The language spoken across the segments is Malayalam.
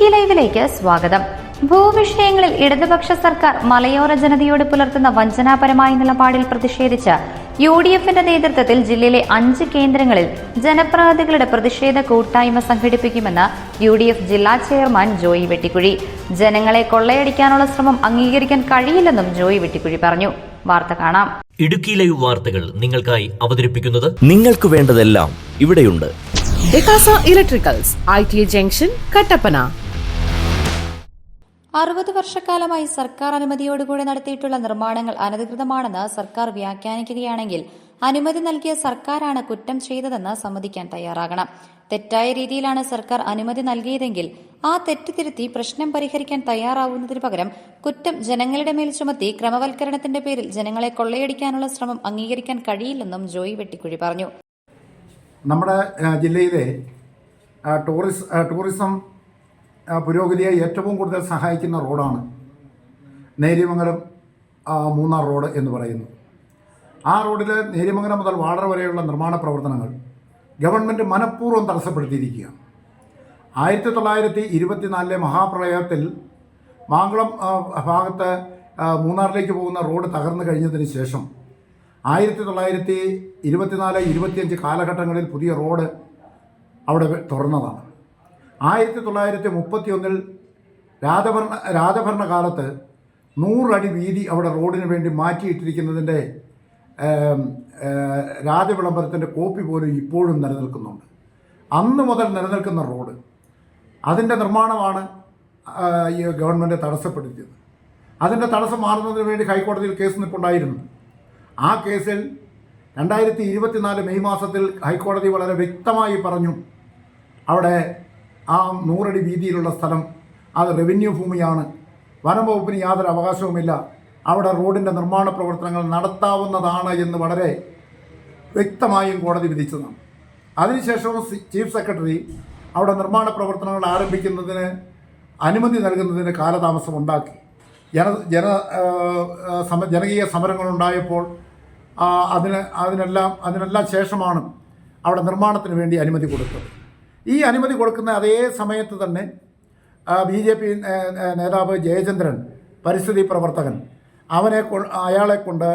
ഇടുക്കി ലൈവിലേക്ക് സ്വാഗതം. ഭൂവിഷയങ്ങളിൽ ഇടതുപക്ഷ സർക്കാർ മലയോര ജനതയോട് പുലർത്തുന്ന വഞ്ചനാപരമായ നിലപാടിൽ പ്രതിഷേധിച്ച് യു ഡി എഫിന്റെ നേതൃത്വത്തിൽ ജില്ലയിലെ അഞ്ച് കേന്ദ്രങ്ങളിൽ ജനപ്രതിനിധികളുടെ പ്രതിഷേധ കൂട്ടായ്മ സംഘടിപ്പിക്കുമെന്ന് യു ഡി എഫ് ജില്ലാ ചെയർമാൻ ജോയി വെട്ടിക്കുഴി. ജനങ്ങളെ കൊള്ളയടിക്കാനുള്ള ശ്രമം അംഗീകരിക്കാൻ കഴിയില്ലെന്നും ജോയി വെട്ടിക്കുഴി പറഞ്ഞു. വാർത്ത കാണാം. ഇടുക്കി ലൈവ് വാർത്തകൾ നിങ്ങൾക്കായി അവതരിപ്പിക്കുന്നത് നിങ്ങൾക്ക് വേണ്ടതെല്ലാം ഇവിടെയുണ്ട്. ഡെക്കാസ electricals I T junction Kattappana അറുപത് വർഷക്കാലമായി സർക്കാർ അനുമതിയോടുകൂടി നടത്തിയിട്ടുള്ള നിർമ്മാണങ്ങൾ അനധികൃതമാണെന്ന് സർക്കാർ വ്യാഖ്യാനിക്കുകയാണെങ്കിൽ അനുമതി നൽകിയ സർക്കാരാണ് കുറ്റം ചെയ്തതെന്ന് സമ്മതിക്കാൻ തയ്യാറാകണം. തെറ്റായ രീതിയിലാണ് സർക്കാർ അനുമതി നൽകിയതെങ്കിൽ ആ തെറ്റ് തിരുത്തി പ്രശ്നം പരിഹരിക്കാൻ തയ്യാറാവുന്നതിന് പകരം കുറ്റം ജനങ്ങളുടെ മേൽ ചുമത്തി ക്രമവൽക്കരണത്തിന്റെ പേരിൽ ജനങ്ങളെ കൊള്ളയടിക്കാനുള്ള ശ്രമം അംഗീകരിക്കാൻ കഴിയില്ലെന്നും ജോയി വെട്ടിക്കുഴി പറഞ്ഞു. നമ്മുടെ ജില്ലയിലെ ടൂറിസം പുരോഗതിയെ ഏറ്റവും കൂടുതൽ സഹായിക്കുന്ന റോഡാണ് നേര്യമംഗലം മൂന്നാർ റോഡ് എന്ന് പറയുന്നു. ആ റോഡിൽ നേര്യമംഗലം മുതൽ വാടർ വരെയുള്ള നിർമ്മാണ പ്രവർത്തനങ്ങൾ ഗവൺമെന്റ് മനഃപൂർവം തടസ്സപ്പെടുത്തിയിരിക്കുകയാണ് ആയിരത്തി തൊള്ളായിരത്തി ഇരുപത്തിനാലിലെ മഹാപ്രളയത്തിൽ മാങ്കുളം ഭാഗത്ത് മൂന്നാറിലേക്ക് പോകുന്ന റോഡ് തകർന്നു കഴിഞ്ഞതിന് ശേഷം ആയിരത്തി തൊള്ളായിരത്തി ഇരുപത്തിനാല് ഇരുപത്തിയഞ്ച് കാലഘട്ടങ്ങളിൽ പുതിയ റോഡ് അവിടെ തുറന്നതാണ്. ആയിരത്തി തൊള്ളായിരത്തി മുപ്പത്തി ഒന്നിൽ രാജഭരണ രാജഭരണകാലത്ത് നൂറടി വീതി അവിടെ റോഡിന് വേണ്ടി മാറ്റിയിട്ടിരിക്കുന്നതിന്റെ രാജവിളംബരത്തിന്റെ കോപ്പി പോലും ഇപ്പോഴും നിലനിൽക്കുന്നുണ്ട്. അന്ന് മുതൽ നിലനിൽക്കുന്ന റോഡ്. അതിന്റെ നിർമ്മാണമാണ് ഈ ഗവൺമെന്റ് തടസ്സപ്പെടുത്തിയത് അതിന്റെ തടസ്സം മാറുന്നതിന് വേണ്ടി ഹൈക്കോടതിയിൽ കേസ് നിൽപ്പുണ്ടായിരുന്നു ആ കേസിൽ രണ്ടായിരത്തി ഇരുപത്തിനാല് മെയ് മാസത്തിൽ ഹൈക്കോടതി വളരെ വ്യക്തമായി പറഞ്ഞു അവിടെ ആ നൂറടി വീതിയിലുള്ള സ്ഥലം അത് റവന്യൂ ഭൂമിയാണ്. വനം വകുപ്പിന് യാതൊരു അവകാശവുമില്ല. അവിടെ റോഡിന്റെ നിർമ്മാണ പ്രവർത്തനങ്ങൾ നടത്താവുന്നതാണ് എന്ന് വളരെ വ്യക്തമായും കോടതി വിധിച്ചതാണ്. അതിനുശേഷവും ചീഫ് സെക്രട്ടറി അവിടെ നിർമ്മാണ പ്രവർത്തനങ്ങൾ ആരംഭിക്കുന്നതിന് അനുമതി നൽകുന്നതിന് കാലതാമസം ഉണ്ടാക്കി. ജന ജന സമ ജനകീയ സമരങ്ങൾ ഉണ്ടായപ്പോൾ അതിന് അതിനെല്ലാം അതിനെല്ലാം ശേഷമാണ് അവിടെ നിർമ്മാണത്തിന് വേണ്ടി അനുമതി കൊടുത്തത്. ഈ അനുമതി കൊടുക്കുന്ന അതേ സമയത്ത് തന്നെ ബി ജെ പി നേതാവ് ജയചന്ദ്രൻ പരിസ്ഥിതി പ്രവർത്തകൻ അവനെ അയാളെ കൊണ്ട്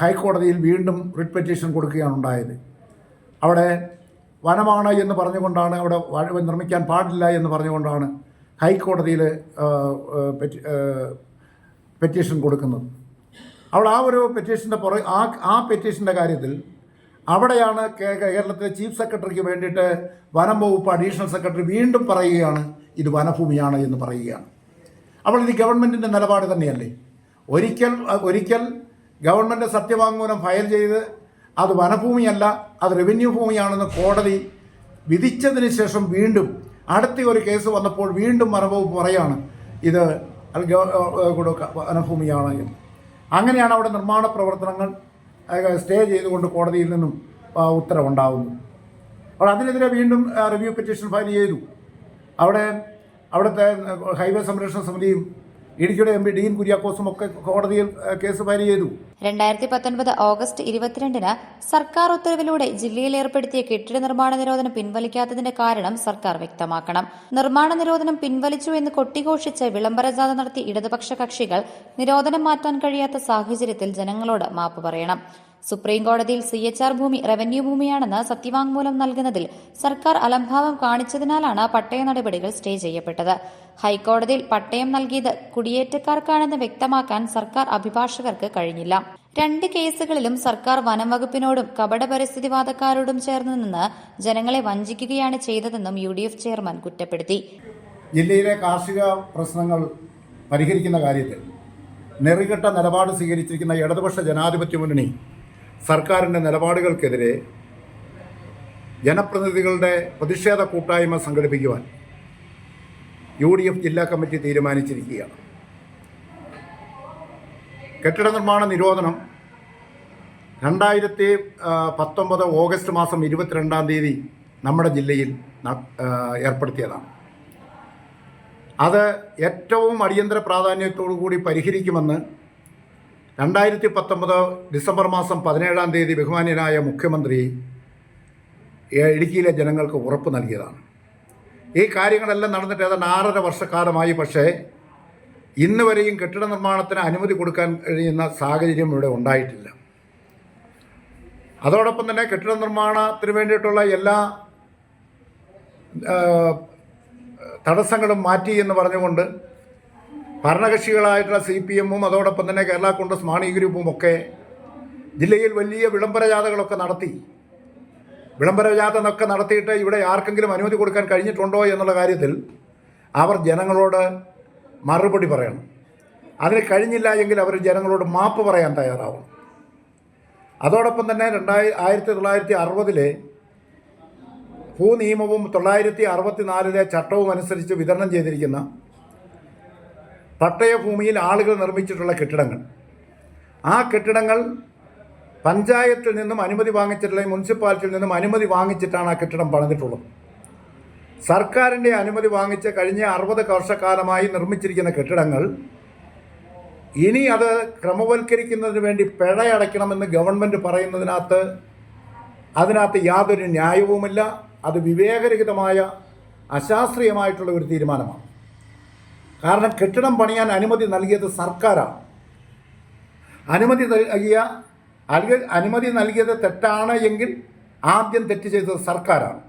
ഹൈക്കോടതിയിൽ വീണ്ടും റിട്ട് പെറ്റീഷൻ കൊടുക്കുകയാണ് ഉണ്ടായത്. അവിടെ വനമാണ് എന്ന് പറഞ്ഞുകൊണ്ടാണ് അവിടെ നിർമ്മിക്കാൻ പാടില്ല എന്ന് പറഞ്ഞുകൊണ്ടാണ് ഹൈക്കോടതിയിൽ പെറ്റീഷൻ കൊടുക്കുന്നത്. അവിടെ ആ ഒരു പെറ്റീഷന്റെ പുറ ആ ആ പെറ്റീഷന്റെ കാര്യത്തിൽ അവിടെയാണ് കേരളത്തിലെ ചീഫ് സെക്രട്ടറിക്ക് വേണ്ടിയിട്ട് വനം വകുപ്പ് അഡീഷണൽ സെക്രട്ടറി വീണ്ടും പറയുകയാണ് ഇത് വനഭൂമിയാണ് എന്ന് പറയുകയാണ്. അപ്പോൾ ഇത് ഗവൺമെന്റിന്റെ നിലപാട് തന്നെയല്ലേ? ഒരിക്കൽ ഒരിക്കൽ ഗവൺമെന്റ് സത്യവാങ്മൂലം ഫയൽ ചെയ്ത് അത് വനഭൂമിയല്ല അത് റവന്യൂ ഭൂമിയാണെന്ന് കോടതി വിധിച്ചതിന് ശേഷം വീണ്ടും അടുത്ത ഒരു കേസ് വന്നപ്പോൾ വീണ്ടും വനവകുപ്പ് പറയാണ് ഇത് വനഭൂമിയാണ് അങ്ങനെയാണ് അവിടെ നിർമ്മാണ പ്രവർത്തനങ്ങൾ സ്റ്റേ ചെയ്തുകൊണ്ട് കോടതിയിൽ നിന്നും ഉത്തരവുണ്ടാവുന്നു. അപ്പോൾ അതിനെതിരെ വീണ്ടും റിവ്യൂ പെറ്റീഷൻ ഫയൽ ചെയ്തു. അവിടെ അവിടുത്തെ ഹൈവേ സംരക്ഷണ സമിതിയും ഇടുക്കിയുടെ എം പി ഡീൻ കുര്യാക്കോസും ഒക്കെ കോടതിയിൽ കേസ് ഫയൽ ചെയ്തു. രണ്ടായിരത്തി പത്തൊൻപത് ഓഗസ്റ്റ് ഇരുപത്തിരണ്ടിന് സർക്കാർ ഉത്തരവിലൂടെ ജില്ലയിൽ ഏർപ്പെടുത്തിയ കെട്ടിട നിർമ്മാണ നിരോധനം പിൻവലിക്കാത്തതിന്റെ കാരണം സർക്കാർ വ്യക്തമാക്കണം. നിർമ്മാണ നിരോധനം പിൻവലിച്ചു എന്ന് കൊട്ടിഘോഷിച്ച് വിളംബര ജാഥ നടത്തിയ ഇടതുപക്ഷ കക്ഷികൾ നിരോധനം മാറ്റാൻ കഴിയാത്ത സാഹചര്യത്തിൽ ജനങ്ങളോട് മാപ്പ് പറയണം. സുപ്രീം കോടതിയിൽ സി എച്ച് ആർ ഭൂമി റവന്യൂ ഭൂമിയാണെന്ന് സത്യവാങ്മൂലം നൽകുന്നതിൽ സർക്കാർ അലംഭാവം കാണിച്ചതിനാലാണ് പട്ടയ നടപടികൾ സ്റ്റേ ചെയ്യപ്പെട്ടത്. ഹൈക്കോടതിയിൽ പട്ടയം നൽകിയത് കുടിയേറ്റക്കാർക്കാണെന്ന് വ്യക്തമാക്കാൻ സർക്കാർ അഭിഭാഷകർക്ക് കഴിഞ്ഞില്ല. രണ്ട് കേസുകളിലും സർക്കാർ വനംവകുപ്പിനോടും കപട പരിസ്ഥിതിവാദക്കാരോടും ചേർന്ന് നിന്ന് ജനങ്ങളെ വഞ്ചിക്കുകയാണ് ചെയ്തതെന്നും യു ഡി എഫ് ചെയർമാൻ കുറ്റപ്പെടുത്തി. ജില്ലയിലെ കാർഷിക പ്രശ്നങ്ങൾ പരിഹരിക്കുന്ന കാര്യത്തിൽ നെറികെട്ട നിലപാട് സ്വീകരിച്ചിരിക്കുന്ന ഇടതുപക്ഷ ജനാധിപത്യ മുന്നണി സർക്കാരിന്റെ നിലപാടുകൾക്കെതിരെ ജനപ്രതിനിധികളുടെ പ്രതിഷേധ കൂട്ടായ്മ സംഘടിപ്പിക്കുവാൻ യു ഡി എഫ് ജില്ലാ കമ്മിറ്റി തീരുമാനിച്ചിരിക്കുകയാണ്. കെട്ടിട നിർമ്മാണ നിരോധനം രണ്ടായിരത്തി പത്തൊമ്പത് ഓഗസ്റ്റ് മാസം ഇരുപത്തിരണ്ടാം തീയതി നമ്മുടെ ജില്ലയിൽ ഏർപ്പെടുത്തിയതാണ്. അത് ഏറ്റവും അടിയന്തര പ്രാധാന്യത്തോടു കൂടി പരിഹരിക്കുമെന്ന് രണ്ടായിരത്തി പത്തൊമ്പത് ഡിസംബർ മാസം പതിനേഴാം തീയതി ബഹുമാന്യനായ മുഖ്യമന്ത്രി ഇടുക്കിയിലെ ജനങ്ങൾക്ക് ഉറപ്പ് നൽകിയതാണ്. ഈ കാര്യങ്ങളെല്ലാം നടന്നിട്ട് ഏതാണ്ട് ആറര വർഷക്കാലമായി പക്ഷേ ഇന്ന് വരെയും കെട്ടിട നിർമ്മാണത്തിന് അനുമതി കൊടുക്കാൻ കഴിയുന്ന സാഹചര്യം ഇവിടെ ഉണ്ടായിട്ടില്ല. അതോടൊപ്പം തന്നെ കെട്ടിട നിർമ്മാണത്തിന് വേണ്ടിയിട്ടുള്ള എല്ലാ തടസ്സങ്ങളും മാറ്റി എന്ന് പറഞ്ഞുകൊണ്ട് ഭരണകക്ഷികളായിട്ടുള്ള സി പി എമ്മും അതോടൊപ്പം തന്നെ കേരള കോൺഗ്രസ് മാണി ഗ്രൂപ്പും ഒക്കെ ജില്ലയിൽ വലിയ വിളംബര ജാഥകളൊക്കെ നടത്തി. വിളംബര ജാഥ എന്നൊക്കെ നടത്തിയിട്ട് ഇവിടെ ആർക്കെങ്കിലും അനുമതി കൊടുക്കാൻ കഴിഞ്ഞിട്ടുണ്ടോ എന്നുള്ള കാര്യത്തിൽ അവർ ജനങ്ങളോട് മറുപടി പറയണം. അതിന് കഴിഞ്ഞില്ല എങ്കിൽ അവർ ജനങ്ങളോട് മാപ്പ് പറയാൻ തയ്യാറാവും അതോടൊപ്പം തന്നെ രണ്ടായി ആയിരത്തി തൊള്ളായിരത്തി അറുപതിലെ ഭൂനിയമവും തൊള്ളായിരത്തി അറുപത്തി നാലിലെ ചട്ടവും അനുസരിച്ച് വിതരണം ചെയ്തിരിക്കുന്ന പട്ടയഭൂമിയിൽ ആളുകൾ നിർമ്മിച്ചിട്ടുള്ള കെട്ടിടങ്ങൾ. ആ കെട്ടിടങ്ങൾ പഞ്ചായത്തിൽ നിന്നും അനുമതി വാങ്ങിച്ചിട്ടുള്ള മുനിസിപ്പാലിറ്റിയിൽ നിന്നും അനുമതി വാങ്ങിച്ചിട്ടാണ് ആ കെട്ടിടം പണിതിട്ടുള്ളത്. സർക്കാരിന്റെ അനുമതി വാങ്ങിച്ച് കഴിഞ്ഞ അറുപത് വർഷക്കാലമായി നിർമ്മിച്ചിരിക്കുന്ന കെട്ടിടങ്ങൾ ഇനി അത് ക്രമവൽക്കരിക്കുന്നതിന് വേണ്ടി പിഴയടയ്ക്കണമെന്ന് ഗവൺമെന്റ് പറയുന്നതിനകത്ത് അതിനകത്ത് യാതൊരു ന്യായവുമില്ല. അത് വിവേകരഹിതമായ അശാസ്ത്രീയമായിട്ടുള്ള ഒരു തീരുമാനമാണ്. കാരണം കെട്ടിടം പണിയാൻ അനുമതി നൽകിയത് സർക്കാരാണ്. അനുമതി നൽകിയ അനുമതി നൽകിയത് തെറ്റാണ് എങ്കിൽ ആദ്യം തെറ്റ് ചെയ്തത് സർക്കാരാണ്.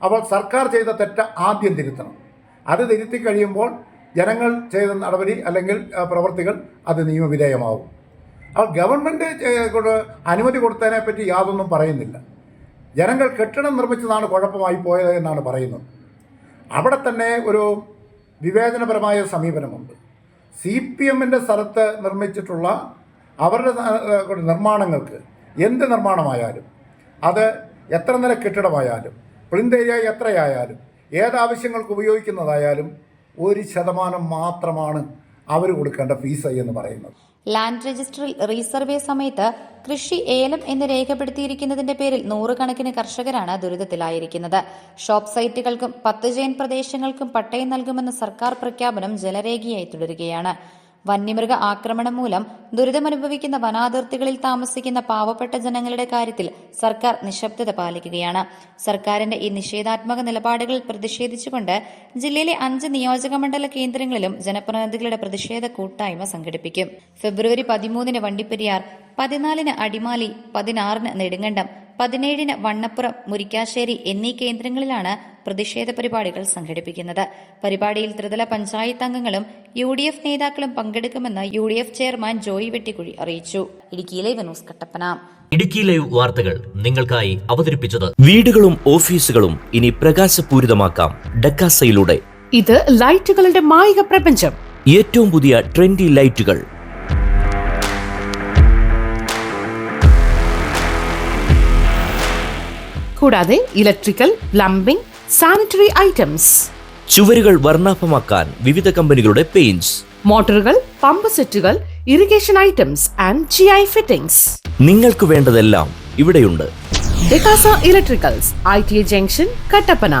അപ്പോൾ സർക്കാർ ചെയ്ത തെറ്റ് ആദ്യം തിരുത്തണം. അത് തിരുത്തി കഴിയുമ്പോൾ ജനങ്ങൾ ചെയ്ത നടപടി അല്ലെങ്കിൽ പ്രവർത്തികൾ അത് നിയമവിധേയമാവും. അപ്പോൾ ഗവൺമെന്റ് അനുമതി കൊടുത്തതിനെ പറ്റി യാതൊന്നും പറയുന്നില്ല. ജനങ്ങൾ കെട്ടിടം നിർമ്മിച്ചതാണ് കുഴപ്പമായി പോയത് എന്നാണ് പറയുന്നത്. അവിടെ തന്നെ ഒരു വിവേചനപരമായ സമീപനമുണ്ട്. സി പി എമ്മിന്റെ സ്ഥലത്ത് നിർമ്മിച്ചിട്ടുള്ള അവരുടെ നിർമ്മാണങ്ങൾക്ക് എന്ത് നിർമ്മാണമായാലും അത് എത്ര നില കെട്ടിടമായാലും പ്ലിന്ത് എത്രയായാലും ഏതാവശ്യങ്ങൾക്ക് ഉപയോഗിക്കുന്നതായാലും ഒരു ശതമാനം മാത്രമാണ് അവർ കൊടുക്കേണ്ട ഫീസ് എന്ന് പറയുന്നത്. ലാൻഡ് രജിസ്റ്ററിൽ റീസർവേ സമയത്ത് കൃഷി ഏലം എന്ന് രേഖപ്പെടുത്തിയിരിക്കുന്നതിന്റെ പേരിൽ നൂറുകണക്കിന് കർഷകരാണ് ദുരിതത്തിലായിരിക്കുന്നത്. ഷോപ്പ് സൈറ്റുകൾക്കും പത്ത് ജെയിൻ പ്രദേശങ്ങൾക്കും പട്ടയം നൽകുമെന്ന സർക്കാർ പ്രഖ്യാപനം ജലരേഖയായി തുടരുകയാണ്. വന്യമൃഗ ആക്രമണം മൂലം ദുരിതമനുഭവിക്കുന്ന വനാതിർത്തികളിൽ താമസിക്കുന്ന പാവപ്പെട്ട ജനങ്ങളുടെ കാര്യത്തിൽ സർക്കാർ നിശബ്ദത പാലിക്കുകയാണ്. സർക്കാരിന്റെ ഈ നിഷേധാത്മക നിലപാടുകളിൽ പ്രതിഷേധിച്ചുകൊണ്ട് ജില്ലയിലെ അഞ്ച് നിയോജക മണ്ഡല കേന്ദ്രങ്ങളിലും ജനപ്രതിനിധികളുടെ പ്രതിഷേധ കൂട്ടായ്മ സംഘടിപ്പിക്കും. ഫെബ്രുവരി പതിമൂന്നിന് വണ്ടിപ്പെരിയാർ പതിനാലിന് അടിമാലി പതിനാറിന് നെടുങ്കണ്ടം പതിനേഴിന് വണ്ണപ്പുറം മുരിക്കാശ്ശേരി എന്നീ കേന്ദ്രങ്ങളിലാണ് പ്രതിഷേധ പരിപാടികൾ സംഘടിപ്പിക്കുന്നത്. പരിപാടിയിൽ ത്രിതല പഞ്ചായത്ത് അംഗങ്ങളും യു ഡി എഫ് നേതാക്കളും പങ്കെടുക്കുമെന്ന് U D F chairman Joy Vettikuzhi അറിയിച്ചു. ഇടുക്കിയിലെ വിനോസ് കട്ടപ്പന. ഇടുക്കി ലൈവ് വാർത്തകൾ നിങ്ങൾക്കായി അവതരിപ്പിച്ചത് വീടുകളും ഓഫീസുകളും ഇനി പ്രകാശപൂരിതമാക്കാം. ഡക്കാസയിലൂടെ. ഇത് ലൈറ്റുകളുടെ മായിക പ്രപഞ്ചം. ഏറ്റവും പുതിയ ട്രെൻഡി ലൈറ്റുകൾ. കൂടാതെ ഇലക്ട്രിക്കൽ പ്ലംബിംഗ് സാനിറ്ററി ഐറ്റംസ്. ചുവരുകൾ വർണാഭമാക്കാൻ വിവിധ കമ്പനികളുടെ പെയിന്റ്സ്. മോട്ടോറുകൾ പമ്പ് സെറ്റുകൾ irrigation items and G I fittings. നിങ്ങൾക്ക് വേണ്ടതെല്ലാം ഇവിടെയുണ്ട്. ഡെക്കാസ electricals I T junction Kattappana.